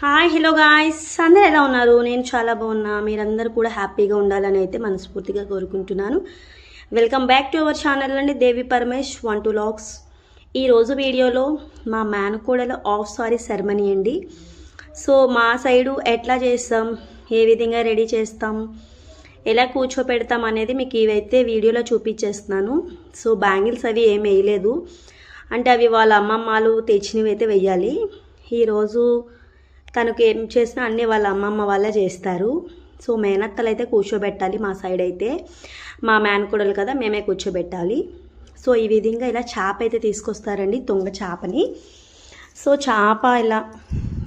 Hi hello guys అందరూ ఎలా ఉన్నారు? నేను చాలా బాగున్నా. మీరందరూ కూడా హ్యాపీగా ఉండాలని అయితే మనస్ఫూర్తిగా కోరుకుంటున్నాను. Welcome back to our channel అండి దేవి పరమేష్ వన్ టూ లాక్స్ ఈరోజు వీడియోలో మా మేనకోడల ఆఫ్ సారీ సెరమనీ అండి. సో మా సైడు ఎట్లా చేస్తాం? ఏ విధంగా రెడీ చేస్తాం? ఎలా కూర్చోపెడతాం అనేది మీకు ఇవైతే వీడియోలో చూపించేస్తున్నాను. సో బ్యాంగిల్స్ అవి ఏం వేయలేదు. అంటే అవి వాళ్ళ అమ్మమ్మలు తెచ్చినవి అయితే వెయ్యాలి ఈరోజు తనకు ఏం చేసినా అన్నీ వాళ్ళ అమ్మమ్మ వాళ్ళే చేస్తారు. సో మేనత్తలు అయితే కూర్చోబెట్టాలి మా సైడ్ అయితే. మా మేనకోడలు కదా మేమే కూర్చోబెట్టాలి. సో ఈ విధంగా ఇలా చేప అయితే తీసుకొస్తారండి తుంగ చేపని. సో చేప ఇలా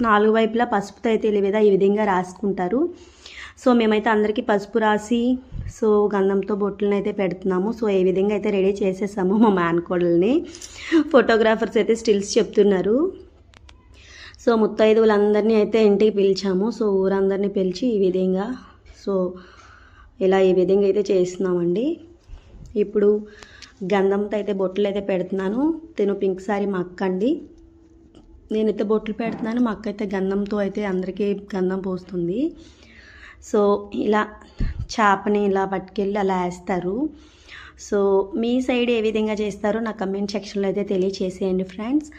నాలుగు వైపులా పసుపుతో అయితే లేదా ఈ విధంగా రాసుకుంటారు. సో మేమైతే అందరికీ పసుపు రాసి సో గంధంతో బొట్టులను అయితే పెడుతున్నాము. సో ఏ విధంగా అయితే రెడీ చేసేసాము మా మేనకోడల్ని. ఫోటోగ్రాఫర్స్ అయితే స్టిల్స్ చెప్తున్నారు. సో ముత్తైదువులందరినీ అయితే ఇంటికి పిలిచాము. సో ఊరందరినీ పిలిచి ఈ విధంగా సో ఇలా ఈ విధంగా అయితే చేస్తున్నామండి. ఇప్పుడు గంధంతో అయితే బొట్లు అయితే పెడుతున్నాను. తిను పింక్ సారీ మా అక్క అండి. నేనైతే బొట్లు పెడుతున్నాను మా అక్క అయితే గంధంతో అయితే అందరికీ గంధం పోస్తుంది. సో ఇలా చేపని ఇలా పట్టుకెళ్ళి అలా వేస్తారు. సో మీ సైడ్ ఏ విధంగా చేస్తారో నా కమెంట్ సెక్షన్లో అయితే తెలియచేసేయండి ఫ్రెండ్స్.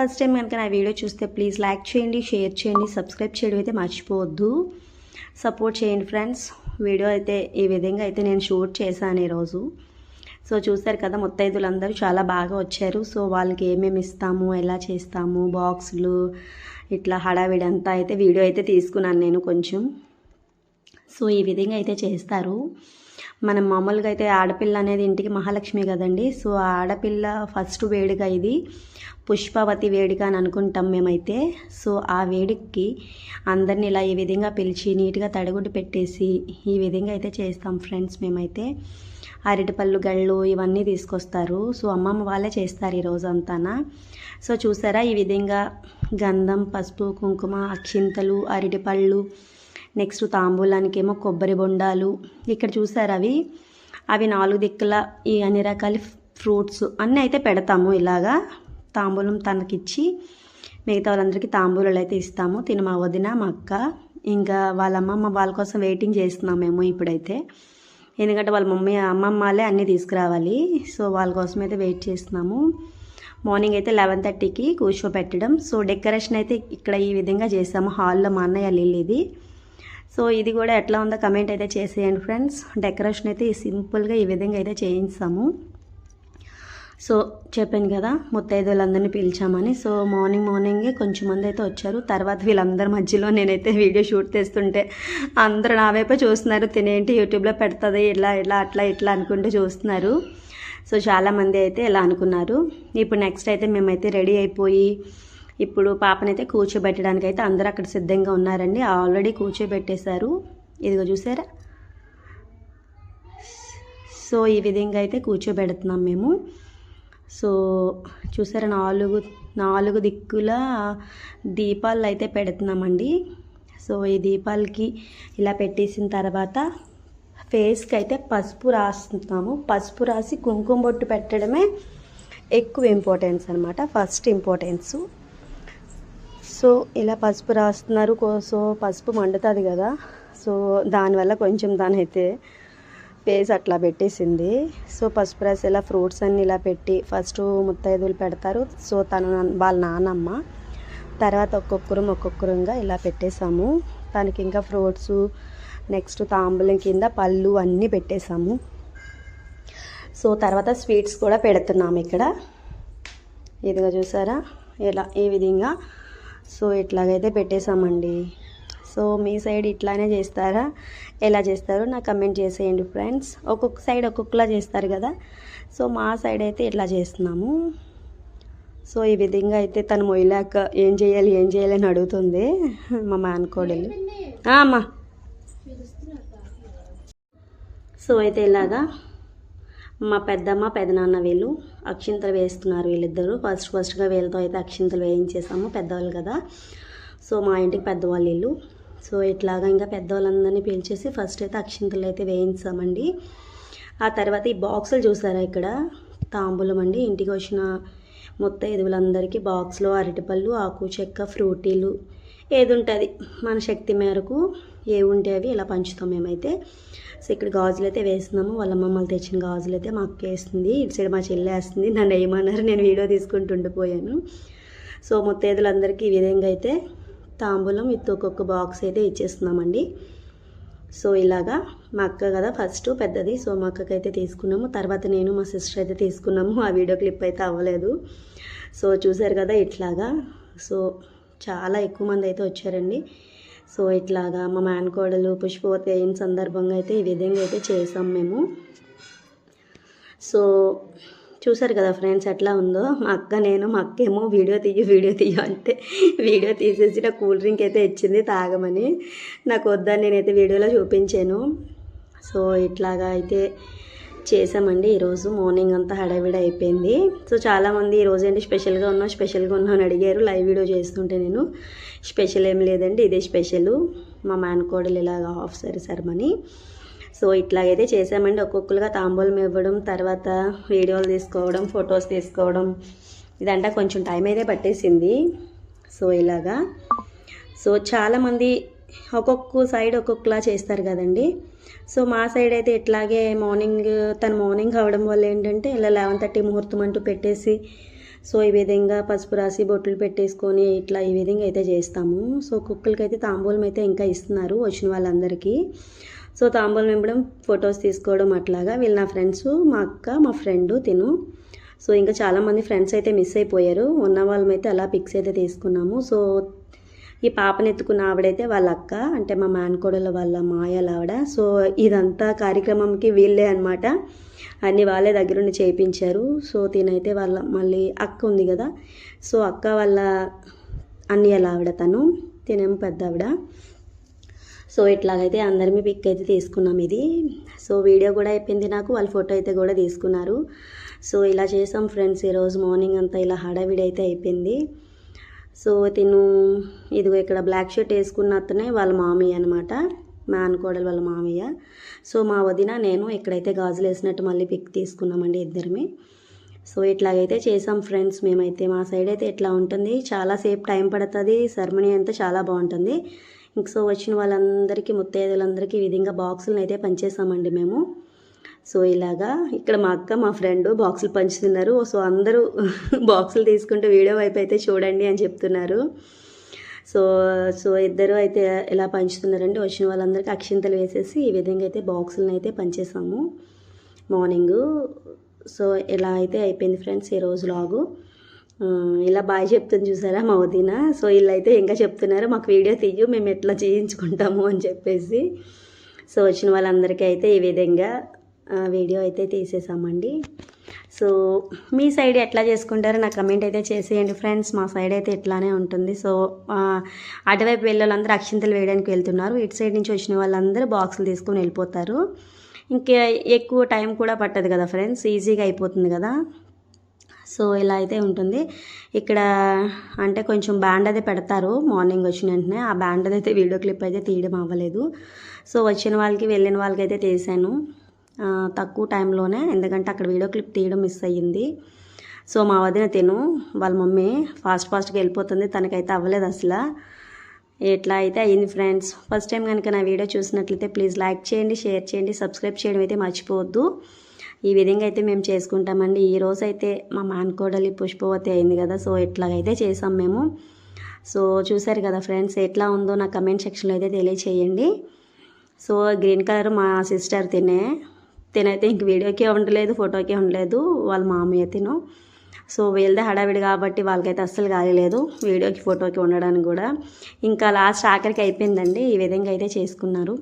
ఫస్ట్ టైం కనుక నా వీడియో చూస్తే ప్లీజ్ లైక్ చేయండి షేర్ చేయండి సబ్స్క్రైబ్ చేయడం అయితే మర్చిపోవద్దు. సపోర్ట్ చేయండి ఫ్రెండ్స్ వీడియో అయితే ఈ విధంగా అయితే నేను షూట్ చేశాను ఈరోజు సో చూస్తారు కదా ముత్తైదులందరూ చాలా బాగా వచ్చారు. సో వాళ్ళకి ఏమేమి ఇస్తాము ఎలా చేస్తాము బాక్సులు ఇట్లా హడావిడి అంతా అయితే వీడియో అయితే తీసుకున్నాను నేను కొంచెం. సో ఈ విధంగా అయితే చేస్తారు. మనం మామూలుగా అయితే ఆడపిల్ల అనేది ఇంటికి మహాలక్ష్మి కదండి. సో ఆడపిల్ల ఫస్ట్ వేడుక ఇది. పుష్పవతి వేడుక అని అనుకుంటాం మేమైతే. సో ఆ వేడుకకి అందరిని ఇలా ఈ విధంగా పిలిచి నీట్గా తడిగుడ్డు పెట్టేసి ఈ విధంగా అయితే చేస్తాం ఫ్రెండ్స్ మేమైతే. అరటిపళ్ళు గళ్ళు ఇవన్నీ తీసుకొస్తారు. సో అమ్మమ్మ వాళ్ళే చేస్తారు ఈ రోజు అంతానా సో చూసారా ఈ విధంగా గంధం పసుపు కుంకుమ అక్షింతలు అరటిపళ్ళు నెక్స్ట్ తాంబూలానికి ఏమో కొబ్బరి బొండాలు. ఇక్కడ చూసారు అవి? అవి నాలుగు దిక్కుల ఈ అన్ని రకాల ఫ్రూట్స్ అన్నీ అయితే పెడతాము ఇలాగా. తాంబూలం తనకిచ్చి మిగతా వాళ్ళందరికీ తాంబూలాలు అయితే ఇస్తాము. తిన మా వదిన మా అక్క ఇంకా వాళ్ళ అమ్మమ్మ వాళ్ళ కోసం వెయిటింగ్ చేస్తున్నాం మేము ఇప్పుడైతే. ఎందుకంటే వాళ్ళ మమ్మీ అమ్మమ్మలే అన్నీ తీసుకురావాలి. సో వాళ్ళ కోసం అయితే వెయిట్ చేస్తున్నాము. మార్నింగ్ అయితే లెవెన్ థర్టీకి కూర్చోబెట్టడం సో డెకరేషన్ అయితే ఇక్కడ ఈ విధంగా చేసాము. హాల్లో మా అన్నయ్య లిల్లిది సో ఇది కూడా ఎట్లా ఉందో కమెంట్ అయితే చేసేయండి ఫ్రెండ్స్ డెకరేషన్ అయితే సింపుల్గా ఈ విధంగా అయితే చేయించాము. సో చెప్పాను కదా ముత్తైదులందరినీ పిలిచామని. సో మార్నింగ్ మార్నింగే కొంచెం మంది అయితే వచ్చారు. తర్వాత వీళ్ళందరి మధ్యలో నేనైతే వీడియో షూట్ చేస్తుంటే అందరూ నా వైపే చూస్తున్నారు. తినేంటి యూట్యూబ్లో పెడుతుంది ఇలా ఇలా అట్లా ఇట్లా అనుకుంటూ చూస్తున్నారు. సో చాలామంది అయితే ఇలా అనుకున్నారు. ఇప్పుడు నెక్స్ట్ అయితే మేమైతే రెడీ అయిపోయి ఇప్పుడు పాపనైతే కూర్చోబెట్టడానికి అయితే అందరూ అక్కడ సిద్ధంగా ఉన్నారండి. ఆల్రెడీ కూర్చోబెట్టేశారు. ఇదిగో చూసారా? సో ఈ విధంగా అయితే కూర్చోబెడుతున్నాం మేము. సో చూసారా నాలుగు నాలుగు దిక్కుల దీపాలు అయితే పెడుతున్నామండి. సో ఈ దీపాలకి ఇలా పెట్టేసిన తర్వాత ఫేస్కి అయితే పసుపు రాస్తున్నాము. పసుపు రాసి కుంకుమ బొట్టు పెట్టడమే ఎక్కువ ఇంపార్టెన్స్ అనమాట ఫస్ట్ ఇంపార్టెన్స్ సో ఇలా పసుపు రాస్తున్నారు. కో- సో పసుపు మండుతుంది కదా. సో దానివల్ల కొంచెం దానైతే పేస్ అట్లా పెట్టేసింది. సో పసుపు రాసి ఇలా ఫ్రూట్స్ అన్నీ ఇలా పెట్టి ఫస్ట్ ముత్తైదులు పెడతారు. సో తను వాళ్ళ నానమ్మ తర్వాత ఒక్కొక్కరు ఒక్కొక్కరుగా ఇలా పెట్టేశాము తనకి ఇంకా ఫ్రూట్స్ నెక్స్ట్ తాంబూలం కింద పళ్ళు అన్నీ పెట్టేశాము సో తర్వాత స్వీట్స్ కూడా పెడుతున్నాము ఇక్కడ. ఇదిగా చూసారా? ఇలా ఈ విధంగా సో ఇట్లాగైతే పెట్టేశామండి. సో మీ సైడ్ ఇట్లానే చేస్తారా? ఎలా చేస్తారో నాకు కమెంట్ చేసేయండి ఫ్రెండ్స్. ఒక్కొక్క సైడ్ ఒక్కొక్కలా చేస్తారు కదా. సో మా సైడ్ అయితే ఇట్లా చేస్తున్నాము. సో ఈ విధంగా అయితే తను మొయ్యలేక ఏం చేయాలి ఏం చేయాలి అని అడుగుతుంది మా మానకోడలు అమ్మా. సో అయితే ఇలాగా మా పెద్దమ్మ పెదనాన్న వీళ్ళు అక్షింతలు వేస్తున్నారు వీళ్ళిద్దరూ. ఫస్ట్ ఫస్ట్గా వీళ్ళతో అయితే అక్షింతలు వేయించేసాము పెద్దవాళ్ళు కదా. సో మా ఇంటికి పెద్దవాళ్ళు వీళ్ళు. సో ఇట్లాగా ఇంకా పెద్దవాళ్ళందరినీ పిలిచేసి ఫస్ట్ అయితే అక్షింతలు అయితే వేయించామండి. ఆ తర్వాత ఈ బాక్సులు చూసారా ఇక్కడ? తాంబూలం అండి. ఇంటికి వచ్చిన మొత్తం ఎదువులందరికీ బాక్స్లో అరటిపళ్ళు ఆకు చెక్క ఫ్రూటీలు ఏది ఉంటుంది మన శక్తి మేరకు. ఏ ఉంటే అవి ఇలా పంచుతాం మేమైతే. సో ఇక్కడ గాజులు అయితే వేస్తున్నాము. వాళ్ళ మమ్మల్ని తెచ్చిన గాజులు అయితే మా అక్క వేస్తుంది. ఇటు సైడ్ మా చెల్లి వేస్తుంది. నన్ను వేయమన్నారు. నేను వీడియో తీసుకుంటూ ఉండిపోయాను. సో ముత్తైదులందరికీ ఈ విధంగా అయితే తాంబూలం విత్ ఒక్కొక్క బాక్స్ అయితే ఇచ్చేస్తున్నామండి. సో ఇలాగా మా అక్క కదా ఫస్ట్ పెద్దది. సో మా అక్కకి అయితే తీసుకున్నాము. తర్వాత నేను మా సిస్టర్ అయితే తీసుకున్నాము. ఆ వీడియో క్లిప్ అయితే అవ్వలేదు. సో చూసారు కదా ఇట్లాగా. సో చాలా ఎక్కువ మంది అయితే వచ్చారండి. సో ఇట్లాగా మా మేనకోడలు పుష్పవతి అయిన సందర్భంగా అయితే ఈ విధంగా అయితే చేసాం మేము. సో చూసారు కదా ఫ్రెండ్స్ ఎట్లా ఉందో? మా అక్క నేను మా అక్క ఏమో వీడియో తీయ వీడియో తీయ అంటే వీడియో తీసేసి నాకు కూల్ డ్రింక్ అయితే ఇచ్చింది తాగమని. నాకు వద్దని నేనైతే వీడియోలో చూపించాను. సో ఇట్లాగా అయితే చేసామండి ఈరోజు మార్నింగ్ అంతా హడావిడి అయిపోయింది. సో చాలామంది ఈరోజు ఏంటి స్పెషల్గా ఉన్నా స్పెషల్గా ఉన్నా అని అడిగారు. లైవ్ వీడియో చేస్తుంటే నేను స్పెషల్ ఏం లేదండి ఇదే స్పెషల్. మా మేనకోడలు ఇలాగ హాఫ్ సారీ సెరమనీ. సో ఇట్లాగైతే చేసామండి ఒక్కొక్కరుగా తాంబూలం ఇవ్వడం తర్వాత వీడియోలు తీసుకోవడం ఫొటోస్ తీసుకోవడం. ఇదంతా కొంచెం టైం అయితే పట్టేసింది. సో ఇలాగా. సో చాలామంది ఒక్కొక్క సైడ్ ఒక్కొక్కలా చేస్తారు కదండి. సో మా సైడ్ అయితే ఇట్లాగే మార్నింగ్ తను మార్నింగ్ అవడం వల్ల ఏంటంటే ఇలా లెవెన్ థర్టీ ముహూర్తం అంటూ పెట్టేసి సో ఈ విధంగా పసుపు రాసి బొట్లు పెట్టేసుకొని ఇట్లా ఈ విధంగా అయితే చేస్తాము. సో కుక్కలకి అయితే తాంబూలం అయితే ఇంకా ఇస్తున్నారు వచ్చిన వాళ్ళందరికీ. సో తాంబూలం ఇవ్వడం ఫొటోస్ తీసుకోవడం అట్లాగా. వీళ్ళు నా ఫ్రెండ్స్ మా అక్క మా ఫ్రెండ్ తిను. సో ఇంకా చాలామంది ఫ్రెండ్స్ అయితే మిస్ అయిపోయారు. ఉన్న వాళ్ళమైతే అలా పిక్స్ అయితే తీసుకున్నాము. సో ఈ పాపను ఎత్తుకున్న ఆవిడైతే వాళ్ళ అక్క అంటే మా మేనకోడల వాళ్ళ మాయల ఆవిడ సో ఇదంతా కార్యక్రమంకి వీళ్ళే అనమాట అన్నీ వాళ్ళే దగ్గరుండి చేయించారు. సో తినైతే వాళ్ళ మళ్ళీ అక్క ఉంది కదా. సో అక్క వాళ్ళ అన్నయ్యల ఆవిడ తను. తినేమో పెద్ద ఆవిడ సో ఇట్లాగైతే అందరిమీ పిక్ అయితే తీసుకున్నాం ఇది. సో వీడియో కూడా అయిపోయింది నాకు. వాళ్ళ ఫోటో అయితే కూడా తీసుకున్నారు. సో ఇలా చేసాం ఫ్రెండ్స్. ఈరోజు మార్నింగ్ అంతా ఇలా హడావిడి అయితే అయిపోయింది. సో తిను ఇదిగో ఇక్కడ బ్లాక్ షర్ట్ వేసుకున్న అతనే వాళ్ళ మామయ్య అనమాట మా అనుకోడలు వాళ్ళ మామయ్య. సో మా వదిన నేను ఇక్కడైతే గాజులు వేసినట్టు మళ్ళీ పిక్ తీసుకున్నామండి ఇద్దరమే. సో ఇట్లాగైతే చేసాం ఫ్రెండ్స్ మేమైతే. మా సైడ్ అయితే ఇట్లా ఉంటుంది చాలాసేపు టైం పడుతుంది సెరమనీ అంతా చాలా బాగుంటుంది. ఇంక సో వచ్చిన వాళ్ళందరికీ ముత్తైదులందరికీ ఈ విధంగా బాక్సులను అయితే పనిచేసామండి మేము. సో ఇలాగా ఇక్కడ మా అక్క మా ఫ్రెండ్ బాక్సులు పంచుతున్నారు. సో అందరూ బాక్సులు తీసుకుంటే వీడియో వైపు అయితే చూడండి అని చెప్తున్నారు. సో సో ఇద్దరు అయితే ఇలా పంచుతున్నారండి వచ్చిన వాళ్ళందరికీ అక్షింతలు వేసేసి ఈ విధంగా అయితే బాక్సులను అయితే పంచేసాము. మార్నింగు. సో ఇలా అయితే అయిపోయింది ఫ్రెండ్స్ ఈ రోజు లాగు. ఇలా బాయ్ చెప్తుంది చూసారా మా వదిన? సో వీళ్ళైతే ఇంకా చెప్తున్నారు మాకు వీడియో తీయు మేము ఎట్లా చేయించుకుంటాము అని చెప్పేసి. సో వచ్చిన వాళ్ళందరికీ అయితే ఈ విధంగా వీడియో అయితే తీసేసామండి. సో మీ సైడ్ ఎట్లా చేసుకుంటారో నాకు కమెంట్ అయితే చేసేయండి ఫ్రెండ్స్ మా సైడ్ అయితే ఇట్లానే ఉంటుంది. సో అటువైపు వెళ్ళే వాళ్ళందరూ అక్షింతలు వేయడానికి వెళ్తున్నారు. ఇటు సైడ్ నుంచి వచ్చిన వాళ్ళందరూ బాక్సులు తీసుకొని వెళ్ళిపోతారు. ఇంకా ఎక్కువ టైం కూడా పట్టదు కదా ఫ్రెండ్స్ ఈజీగా అయిపోతుంది కదా. సో ఇలా అయితే ఉంటుంది. ఇక్కడ అంటే కొంచెం బ్యాండ్ అయితే పెడతారు. మార్నింగ్ వచ్చిన వెంటనే ఆ బ్యాండ్ అయితే వీడియో క్లిప్ అయితే తీయడం అవ్వలేదు. సో వచ్చిన వాళ్ళకి వెళ్ళిన వాళ్ళకి అయితే తీసాను. తక్కువ టైంలోనే ఎందుకంటే అక్కడ వీడియో క్లిప్ తీయడం మిస్ అయ్యింది. సో మా వదిన తిను వాళ్ళ మమ్మీ ఫాస్ట్ ఫాస్ట్గా వెళ్ళిపోతుంది తనకైతే అవ్వలేదు అసలు. ఎట్లా అయితే అయ్యింది ఫ్రెండ్స్. ఫస్ట్ టైం కనుక నా వీడియో చూసినట్లయితే ప్లీజ్ లైక్ చేయండి షేర్ చేయండి సబ్స్క్రైబ్ చేయడం అయితే మర్చిపోవద్దు. ఈ విధంగా అయితే మేము చేసుకుంటామండి. ఈ రోజు అయితే మా మాన్కోడలి పుష్పవతి అయింది కదా సో ఇట్లాగైతే చేసాం మేము. సో చూసారు కదా ఫ్రెండ్స్ ఎట్లా ఉందో నా కమెంట్ సెక్షన్లో అయితే తెలియచేయండి. సో గ్రీన్ కలర్ మా సిస్టర్ తినే తినైతే ఇంక వీడియోకే ఉండలేదు ఫోటోకే ఉండలేదు. వాళ్ళ మామయ్య తిను. సో వీళ్ళదే హడావిడి కాబట్టి వాళ్ళకైతే అస్సలు కాలేదు వీడియోకి ఫోటోకి ఉండడానికి కూడా. ఇంకా లాస్ట్ ఆఖరికి అయిపోయిందండి ఈ విధంగా అయితే చేసుకున్నారు.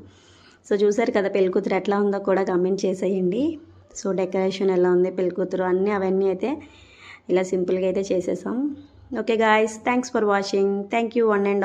సో చూసారు కదా పెళ్ళికూతురు ఎట్లా ఉందో కూడా కమెంట్ చేసేయండి. సో డెకరేషన్ ఎలా ఉంది పెళ్ళికూతురు అన్నీ అవన్నీ అయితే ఇలా సింపుల్గా అయితే చేసేసాం. Okay guys thanks for watching thank you one and